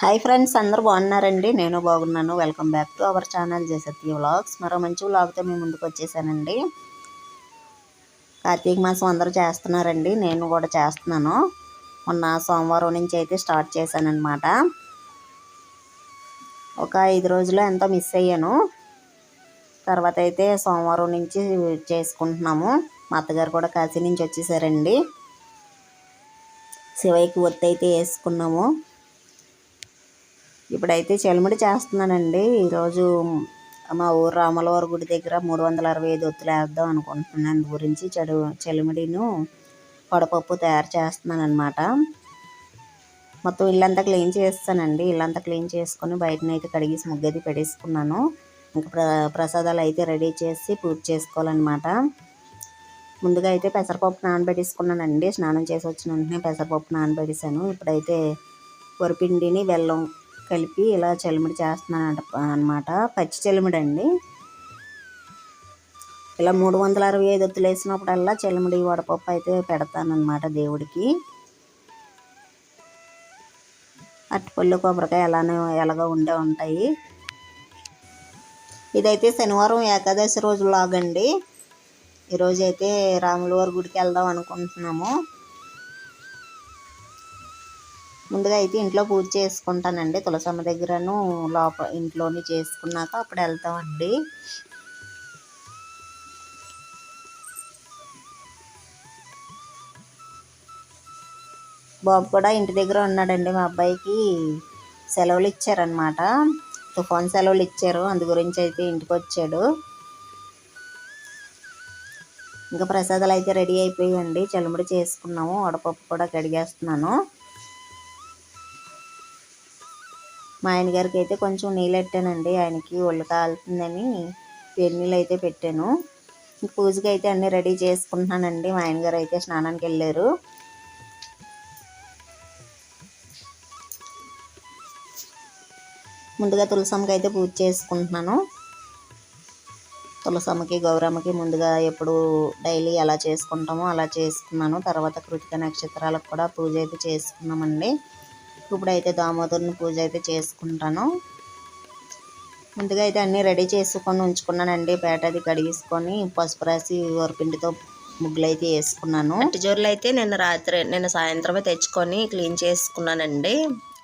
Hi friends అందరూ బాగున్నారండి? నేను బాగున్నాను. Welcome back to our channel Jasatya vlogs మరో మంచి వ్లాగ్తో మేము ముందుకు వచ్చేసానండి. కార్తీక మాసం అందరూ చేస్తున్నారండి. నేను కూడా చేస్తున్నాను. మొన్న సోమవారం నుంచి అయితే స్టార్ట్ చేశానమాట ఒక ఐదు రోజులు ఎంతో మిస్ అయ్యాను. తర్వాత అయితే సోమవారం నుంచి చేసుకుంటున్నాము. మా అత్తగారు కూడా కాశీ నుంచి వచ్చేసారండి. శివయ్యకి ఒత్తి అయితే వేసుకున్నాము. ఇప్పుడైతే చెలిమిడి చేస్తున్నానండి. ఈరోజు మా ఊరు రామలవారి గుడి దగ్గర మూడు వందల అరవై ఐదు ఒత్తులు వేద్దాం అనుకుంటున్నాను. గురించి చెడు చెలిమిడిను వడపప్పు తయారు చేస్తున్నాను అనమాట మొత్తం ఇల్లంతా క్లీన్ చేస్తానండి. ఇల్లంతా క్లీన్ చేసుకొని బయటనైతే కడిగేసి ముగ్గది పెట్టేసుకున్నాను. ఇంకా ప్ర ప్రసాదాలు అయితే రెడీ చేసి పూజ చేసుకోవాలన్నమాట. ముందుగా అయితే పెసరపప్పు నానబెట్టేసుకున్నానండి. స్నానం చేసి వచ్చిన వెంటనే పెసరపప్పు నానబెట్టేసాను ఇప్పుడైతే వరిపిండిని బెల్లం కలిపి ఇలా చలిమిడి చేస్తున్నాను అనమాట పచ్చి చలిమిడి అండి ఇలా మూడు వందల అరవై ఐదు ఒత్తులు వేసినప్పుడల్లా చలిమిడి వడపప్పు అయితే పెడతానమాట దేవుడికి. అట్టుపళ్ళు కొబ్బరికాయ ఎలానే ఎలాగో ఉండే ఉంటాయి. ఇదైతే శనివారం ఏకాదశి రోజు లాగండి ఈరోజు అయితే రాములవారి గుడికి వెళ్దాం అనుకుంటున్నాము. ముందుగా అయితే ఇంట్లో పూజ చేసుకుంటానండి. తులసమ్మ దగ్గరను లోపల ఇంట్లోని చేసుకున్నాక అప్పుడు వెళ్తామండి. బాబు కూడా ఇంటి దగ్గర ఉన్నాడండి. మా అబ్బాయికి సెలవులు ఇచ్చారనమాట తుఫాన్ సెలవులు ఇచ్చారు. అందు గురించి అయితే ఇంటికి వచ్చాడు. ఇంకా ప్రసాదాలు అయితే రెడీ అయిపోయాయండి. చలుముడి చేసుకున్నాము. వడపప్పు కూడా కడిగేస్తున్నాను. మా ఆయన గారికి అయితే కొంచెం నీళ్ళు పెట్టానండి ఆయనకి ఒళ్ళు కాలుతుందని వేడి నీళ్ళు అయితే పెట్టాను. పూజకి అయితే అన్నీ రెడీ చేసుకుంటున్నానండి. మా ఆయన గారు అయితే స్నానానికి వెళ్ళారు ముందుగా తులసమ్మకి అయితే పూజ చేసుకుంటున్నాను. తులసమ్మకి గౌరమ్మకి ముందుగా ఎప్పుడు డైలీ ఎలా చేసుకుంటామో అలా చేసుకున్నాను. తర్వాత కృతిక నక్షత్రాలకు కూడా పూజ అయితే చేసుకున్నామండి. ఇప్పుడైతే దామోదరుని పూజ అయితే చేసుకుంటాను. ముందుగా అయితే అన్నీ రెడీ చేసుకొని ఉంచుకున్నానండి. పేట అది కడిగేసుకొని పసుపు రాసి వరపిండితో ముగ్గులు అయితే వేసుకున్నాను. అట్టిజోర్లు అయితే నిన్న రాత్రి నిన్న సాయంత్రమే తెచ్చుకొని క్లీన్ చేసుకున్నానండి.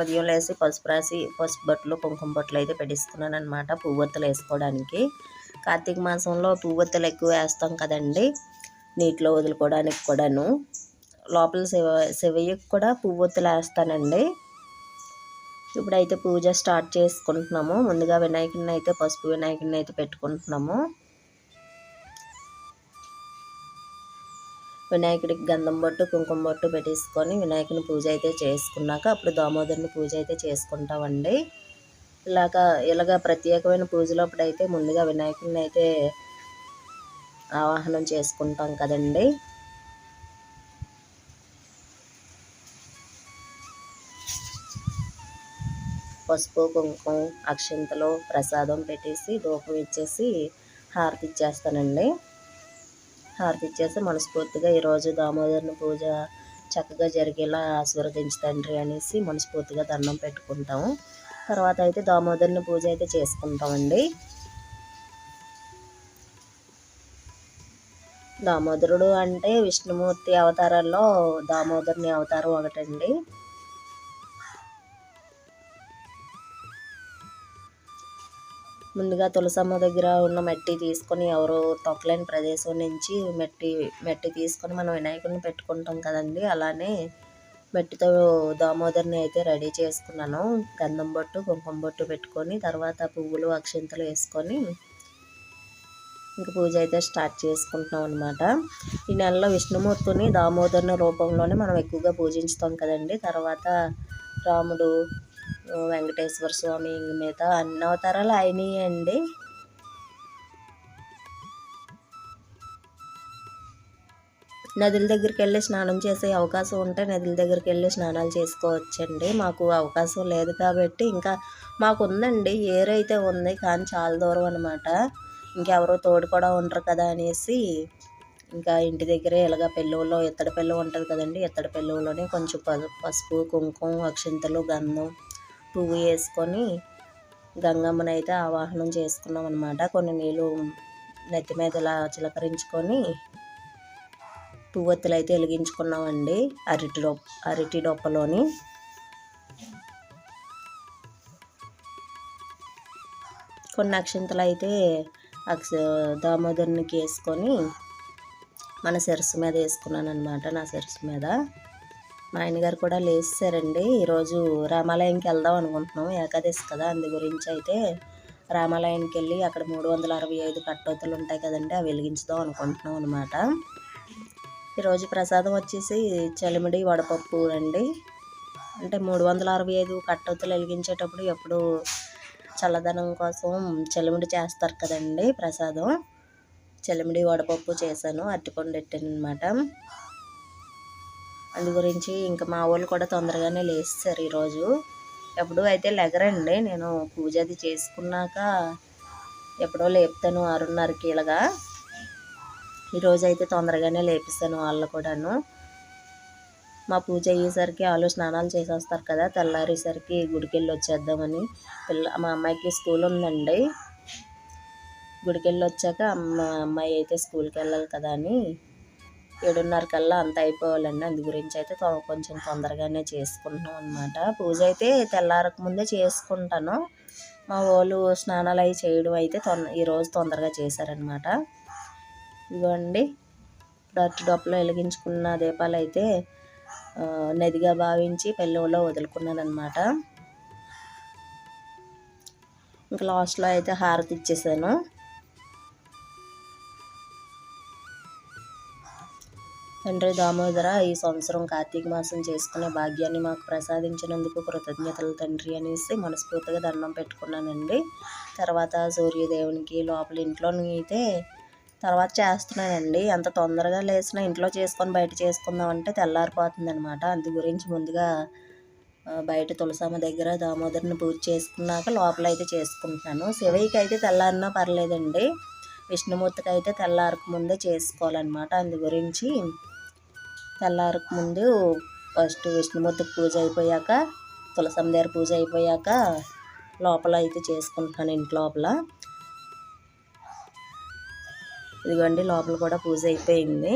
ఉదయం లేసి పసుపు రాసి పసుపు బొట్లు కుంకుమ బొట్లు అయితే పెట్టిస్తున్నాను అనమాట పువ్వొత్తులు వేసుకోవడానికి. కార్తీక మాసంలో పువ్వొత్తులు ఎక్కువ వేస్తాం కదండి. నీటిలో వదులుకోవడానికి కూడాను. లోపల శివ శివయ్యకు కూడా పువ్వొత్తులు వేస్తానండి. ఇప్పుడైతే పూజ స్టార్ట్ చేసుకుంటున్నాము. ముందుగా వినాయకుడిని అయితే పసుపు వినాయకుడిని అయితే పెట్టుకుంటున్నాము. వినాయకుడికి గంధం బొట్టు కుంకుమ బొట్టు పెట్టేసుకొని వినాయకుని పూజ అయితే చేసుకున్నాక అప్పుడు దామోదరుని పూజ అయితే చేసుకుంటామండి. ఇలాగా ఇలాగ ప్రత్యేకమైన పూజలు అప్పుడైతే ముందుగా వినాయకుడిని అయితే ఆవాహనం చేసుకుంటాం కదండి. పసుపు కుంకుమ అక్షంతలు ప్రసాదం పెట్టేసి ధూపం ఇచ్చేసి హారతి ఇచ్చేస్తానండి. హారతి ఇచ్చేసి మనస్ఫూర్తిగా ఈరోజు దామోదరుని పూజ చక్కగా జరిగేలా ఆశీర్వదించి తండ్రి అనేసి మనస్ఫూర్తిగా దండం పెట్టుకుంటాము తర్వాత అయితే దామోదరుని పూజ అయితే చేసుకుంటామండి. దామోదరుడు అంటే విష్ణుమూర్తి అవతారాల్లో దామోదరుని అవతారం ఒకటండి. ముందుగా తులసమ్మ దగ్గర ఉన్న మట్టి తీసుకొని ఎవరు తొక్కలేని ప్రదేశం నుంచి మట్టి మట్టి తీసుకొని మనం వినాయకుడిని పెట్టుకుంటాం కదండి. అలానే మట్టితో దామోదర్ని అయితే రెడీ చేసుకున్నాను. గంధం బొట్టు కుంకుమ బొట్టు పెట్టుకొని తర్వాత పువ్వులు అక్షింతలు వేసుకొని ఇంక పూజ అయితే స్టార్ట్ చేసుకుంటున్నాం అనమాట ఈ నెలలో విష్ణుమూర్తిని దామోదరుని రూపంలోనే మనం ఎక్కువగా పూజించుతాం కదండి. తర్వాత రాముడు వెంకటేశ్వర స్వామి మిగతా అన్ని అవతారాలు అయినాయండి. నదుల దగ్గరికి వెళ్ళి స్నానం చేసే అవకాశం ఉంటే నదుల దగ్గరికి వెళ్ళి స్నానాలు చేసుకోవచ్చండి. మాకు అవకాశం లేదు కాబట్టి ఇంకా మాకు ఉందండి ఏరైతే ఉంది కానీ చాలా దూరం అనమాట ఇంకెవరో తోడు కూడా ఉండరు కదా అనేసి ఇంకా ఇంటి దగ్గరే ఇలాగ పెళ్ళులో ఎత్తడి పెళ్ళి ఉంటుంది కదండి ఎత్తడి పెళ్ళులోనే కొంచెం పసుపు కుంకుమ అక్షింతలు గంధం పువ్వు వేసుకొని గంగమ్మనైతే అయితే ఆవాహనం చేసుకున్నాం అనమాట కొన్ని నీళ్ళు నెత్తి మీద ఇలా చిలకరించుకొని పువ్వొత్తులు అయితే వెలిగించుకున్నామండి అరటి డొప్ప అరటి డొప్పలోని. కొన్ని అక్షింతలు అయితే అక్ష దామోదరునికి వేసుకొని మన శిరస్సు మీద వేసుకున్నాను అనమాట నా శిరస్సు మీద. మా ఆయనగారు కూడా లేచారండి ఈరోజు రామాలయంకి వెళ్దాం అనుకుంటున్నాం. ఏకాదశి కదా అందు గురించి అయితే రామాలయానికి వెళ్ళి అక్కడ మూడు వందల అరవై ఐదు కట్టోతులు ఉంటాయి కదండి అవి వెలిగించుదాం అనుకుంటున్నాం అనమాట ఈరోజు ప్రసాదం వచ్చేసి చలిమిడి వడపప్పు అండి. అంటే మూడు వందల అరవై ఐదు కట్టోతులు వెలిగించేటప్పుడు ఎప్పుడు చల్లదనం కోసం చలిమిడి చేస్తారు కదండి ప్రసాదం. చలిమిడి వడపప్పు చేశాను అరటిపండు పెట్టాను అనమాట అందు గురించి ఇంకా మా వాళ్ళు కూడా తొందరగానే లేస్తారు ఈరోజు. ఎప్పుడూ అయితే లెగరండి. నేను పూజ అది చేసుకున్నాక ఎప్పుడో లేపుతాను ఆరున్నరకి ఇలాగా ఈరోజు అయితే తొందరగానే లేపిస్తాను వాళ్ళు కూడాను. మా పూజ అయ్యేసరికి వాళ్ళు స్నానాలు చేసేస్తారు కదా తెల్లారేసరికి గుడికెళ్ళి వచ్చేద్దామని. పిల్ల మా అమ్మాయికి స్కూల్ ఉందండి. గుడికెళ్ళి వచ్చాక అమ్మ అమ్మాయి అయితే స్కూల్కి వెళ్ళాలి కదా అని ఏడున్నర కల్లా అంత అయిపోవాలండి. అందు గురించి అయితే కొంచెం తొందరగానే చేసుకుంటున్నాం అనమాట పూజ అయితే తెల్లారక ముందే చేసుకుంటాను. మా వాళ్ళు స్నానాలు అవి చేయడం అయితే తొంద ఈరోజు తొందరగా చేశారనమాట ఇదిగోండి డట్టు డొప్పలో వెలిగించుకున్న దీపాలు అయితే నదిగా భావించి పెళ్ళిలో వదులుకున్నాను అనమాట ఇంకా లాస్ట్లో అయితే హారతి ఇచ్చేసాను. తండ్రి దామోదర ఈ సంవత్సరం కార్తీక మాసం చేసుకునే భాగ్యాన్ని మాకు ప్రసాదించినందుకు కృతజ్ఞతలు తండ్రి అనేసి మనస్ఫూర్తిగా దండం పెట్టుకున్నానండి. తర్వాత సూర్యదేవునికి లోపల ఇంట్లోని అయితే తర్వాత చేస్తున్నానండి. అంత తొందరగా లేచినా ఇంట్లో చేసుకొని బయట చేసుకుందాం అంటే తెల్లారిపోతుంది అనమాట అందు గురించి ముందుగా బయట తులసమ్మ దగ్గర దామోదరుని పూజ చేసుకున్నాక లోపల అయితే చేసుకుంటున్నాను. శివయ్యకి అయితే తెల్లారినా పర్లేదండి. విష్ణుమూర్తికి అయితే తెల్లారక ముందే చేసుకోవాలన్నమాట. అందు గురించి తెల్లారకు ముందు ఫస్ట్ విష్ణుమూర్తికి పూజ అయిపోయాక తులసమ్మ దగ్గర పూజ అయిపోయాక లోపల అయితే చేసుకుంటున్నాను ఇంటి లోపల. ఇదిగోండి లోపల కూడా పూజ అయిపోయింది.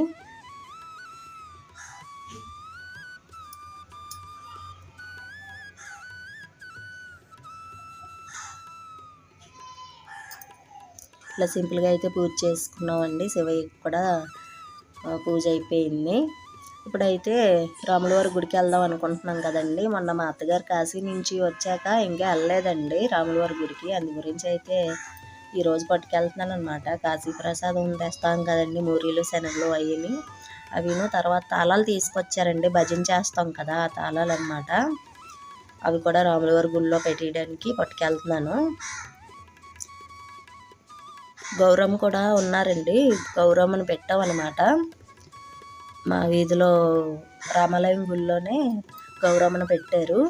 ఇట్లా సింపుల్గా అయితే పూజ చేసుకున్నామండి. శివయ్యకి కూడా పూజ అయిపోయింది. ఇప్పుడైతే రాములవారి గుడికి వెళ్దాం అనుకుంటున్నాం కదండి. మొన్న మా అత్తగారు కాశీ నుంచి వచ్చాక ఇంకా వెళ్ళలేదండి రాములవారి గుడికి. అందు గురించి అయితే ఈరోజు పట్టుకెళ్తున్నాను అనమాట కాశీ ప్రసాదం తెస్తాం కదండి మూరీలు శనగలు అయ్యని. అవిను తర్వాత తాళాలు తీసుకొచ్చారండి. భజన చేస్తాం కదా ఆ తాళాలు అనమాట అవి కూడా రాములవారి గుడిలో పెట్టేయడానికి పట్టుకెళ్తున్నాను. గౌరమ్మ కూడా ఉన్నారండి. గౌరమ్మను పెట్టామన్నమాట. మా వీధిలో రామాలయం గుడిలోనే గౌరమ్మను పెట్టారు.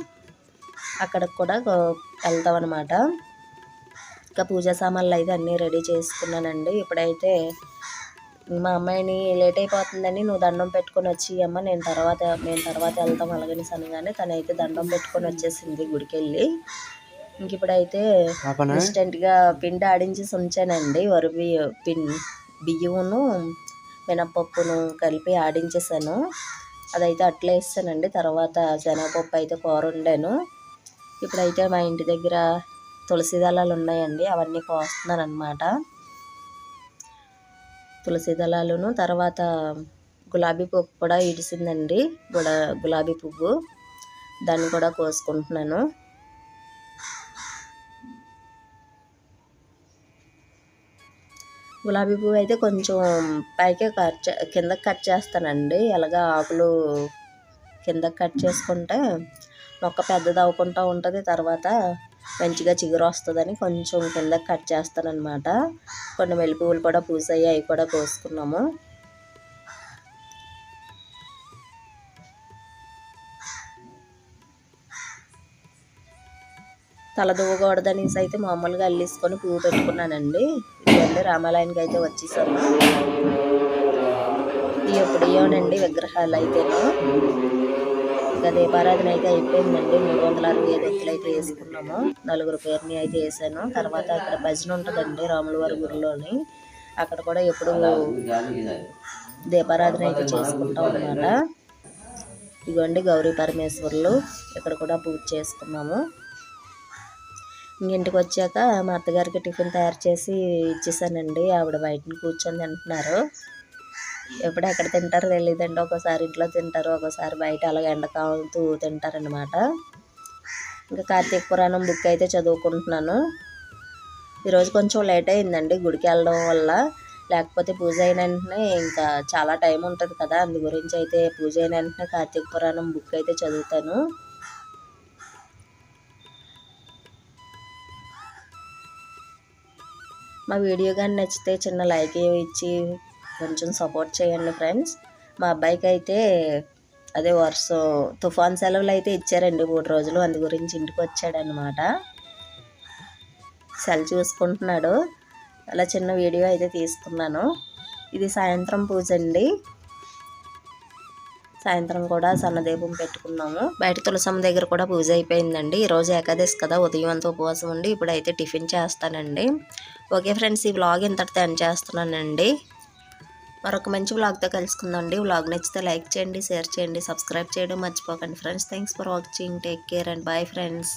అక్కడికి కూడా గౌ- వెళ్తాం అనమాట ఇంకా పూజా సామాన్లు అయితే అన్నీ రెడీ చేసుకున్నానండి. ఇప్పుడైతే మా అమ్మాయిని లేట్ అయిపోతుందని నువ్వు దండం పెట్టుకొని వచ్చి అమ్మ నేను తర్వాత మేము తర్వాత వెళ్తాం అలాగని అనగానే తనైతే దండం పెట్టుకొని వచ్చేసింది గుడికి వెళ్ళి ఇంక ఇప్పుడైతే ఇన్స్టెంట్గా పిండి ఆడించేసి ఉంచానండి. వరి బియ్య బియ్యమును మినపప్పును కలిపి ఆడించేసాను అదైతే అట్లే వేస్తానండి. తర్వాత శనగపప్పు అయితే కూర వండాను. ఇప్పుడైతే మా ఇంటి దగ్గర తులసి దళాలు ఉన్నాయండి. అవన్నీ కోస్తున్నాను అనమాట తులసి దళాలను. తర్వాత గులాబీ పువ్వు కూడా ఇడిసిందండి. గుడ గులాబీ పువ్వు. దాన్ని కూడా కోసుకుంటున్నాను. గులాబీ పువ్వు అయితే కొంచెం పైకే కట్ చే కిందకి కట్ చేస్తానండి. ఎలాగా ఆకులు కిందకి కట్ చేసుకుంటే మొక్క పెద్దది అవ్వకుండా ఉంటుంది. తర్వాత మంచిగా చిగురు వస్తుందని కొంచెం కిందకి కట్ చేస్తానన్నమాట. కొన్ని వెల్లి పువ్వులు కూడా పూసాయి అవి కూడా కోసుకున్నాము. తల అయితే మామూలుగా అల్లేసుకొని పువ్వు పెట్టుకున్నానండి. ఇదిగోండి రామాలయానికి అయితే వచ్చేసాను. ఇవి ఎప్పుడు విగ్రహాలు అయితేను. ఇంకా దీపారాధన అయితే అయిపోయిందండి. మూడు వందల అరవై ఐదు ఎత్తులు అయితే వేసుకున్నాము. నలుగురు పేరుని అయితే వేసాను. తర్వాత అక్కడ భజన ఉంటుందండి రాములవారి గురిలోని అక్కడ కూడా ఎప్పుడు దీపారాధన అయితే చేసుకుంటాం అన్నమాట. ఇదిగోండి గౌరీ పరమేశ్వర్లు. ఇక్కడ కూడా పూజ చేసుకున్నాము. ఇంటికి వచ్చాక మా అత్తగారికి టిఫిన్ తయారు చేసి ఇచ్చేసానండి. ఆవిడ బయట కూర్చొని తింటున్నారు. ఎప్పుడు ఎక్కడ తింటారో తెలియదండి ఒకసారి ఇంట్లో తింటారు ఒకసారి బయట అలాగ ఎండ తింటారనమాట ఇంకా కార్తీక పురాణం బుక్ అయితే చదువుకుంటున్నాను. ఈరోజు కొంచెం లేట్ అయిందండి గుడికి వెళ్ళడం వల్ల. లేకపోతే పూజ అయిన వెంటనే ఇంకా చాలా టైం ఉంటుంది కదా. అందు గురించి అయితే పూజ అయిన వెంటనే కార్తీక పురాణం బుక్ అయితే చదువుతాను. మా వీడియో కానీ నచ్చితే చిన్న లైక్ ఇచ్చి కొంచెం సపోర్ట్ చేయండి ఫ్రెండ్స్ మా అబ్బాయికి అయితే అదే వర్షం తుఫాన్ సెలవులు అయితే ఇచ్చారండి మూడు రోజులు. అందు గురించి ఇంటికి వచ్చాడనమాట సెల్ చూసుకుంటున్నాడు. అలా చిన్న వీడియో అయితే తీసుకున్నాను. ఇది సాయంత్రం పూజ అండి. సాయంత్రం కూడా సన్నదీపం పెట్టుకున్నాము. బయట తులసమ్మ దగ్గర కూడా పూజ అయిపోయిందండి. ఈరోజు ఏకాదశి కదా ఉదయం అంతా ఉపవాసం ఉండి ఇప్పుడైతే టిఫిన్ చేస్తానండి. ఓకే ఫ్రెండ్స్ ఈ వ్లాగ్ ఇంతటితో ఎండ్ చేస్తున్నానండి. మరొక మంచి వ్లాగ్తో కలుసుకుందండి వ్లాగ్ నచ్చితే లైక్ చేయండి షేర్ చేయండి సబ్స్క్రైబ్ చేయడం మర్చిపోకండి. Friends thanks for watching take care and bye friends